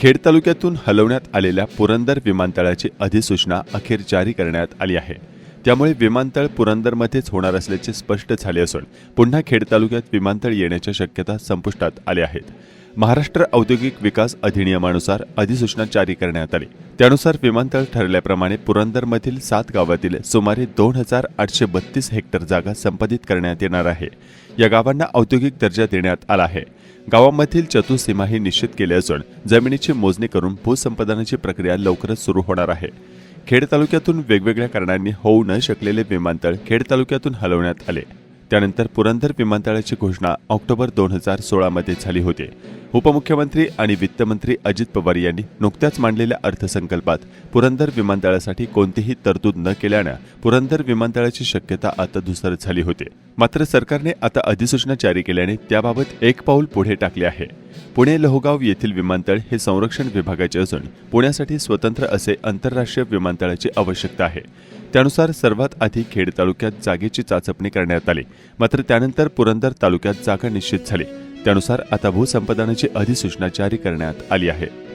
खेड तालुक्यातून हलवण्यात आलेल्या पुरंदर विमानतळाची अधिसूचना अखेर जारी करण्यात आली आहे. त्यामुळे विमानतळ पुरंदरमध्येच होणार असल्याचे स्पष्ट झाले असून पुन्हा खेड तालुक्यात विमानतळ येण्याच्या शक्यता संपुष्टात आल्या आहेत. महाराष्ट्र औद्योगिक विकास अधिनियमानुसार अधिसूचना जारी करण्यात आली. त्यानुसार विमानतळ ठरल्याप्रमाणे पुरंदरमधील सात गावातील सुमारे दोन हजार आठशे बत्तीस हेक्टर जागा संपादित करण्यात येणार आहे. या गावांना औद्योगिक दर्जा देण्यात आला आहे. गावामधील चतुसीमाही निश्चित केली असून जमिनीची मोजणी करून भूसंपादनाची प्रक्रिया लवकरच सुरू होणार आहे. खेड तालुक्यातून वेगवेगळ्या कारणांनी होऊ न शकलेले विमानतळ खेड तालुक्यातून हलवण्यात आले. त्यानंतर पुरंदर विमानतळाची घोषणा ऑक्टोबर दोन हजार सोळामध्ये झाली होती. उपमुख्यमंत्री आणि वित्तमंत्री अजित पवार यांनी नुकत्याच मांडलेल्या अर्थसंकल्पात पुरंदर विमानतळासाठी कोणतीही तरतूद न केल्यानं पुरंदर विमानतळाची शक्यता आता धुसर झाली होती. मात्र सरकारने आता अधिसूचना जारी केल्याने त्याबाबत एक पाऊल पुढे टाकले आहे. पुणे लोहगाव येथील विमानतळ हे संरक्षण विभागाचे असून पुण्यासाठी स्वतंत्र असे आंतरराष्ट्रीय विमानतळाची आवश्यकता आहे. त्यानुसार सर्वात आधी खेड तालुक्यात जागेची चाचपणी करण्यात आली. मात्र त्यानंतर पुरंदर तालुक्यात जागा निश्चित झाली. त्यानुसार आता भूसंपादनाची अधिसूचना जारी करण्यात आली आहे.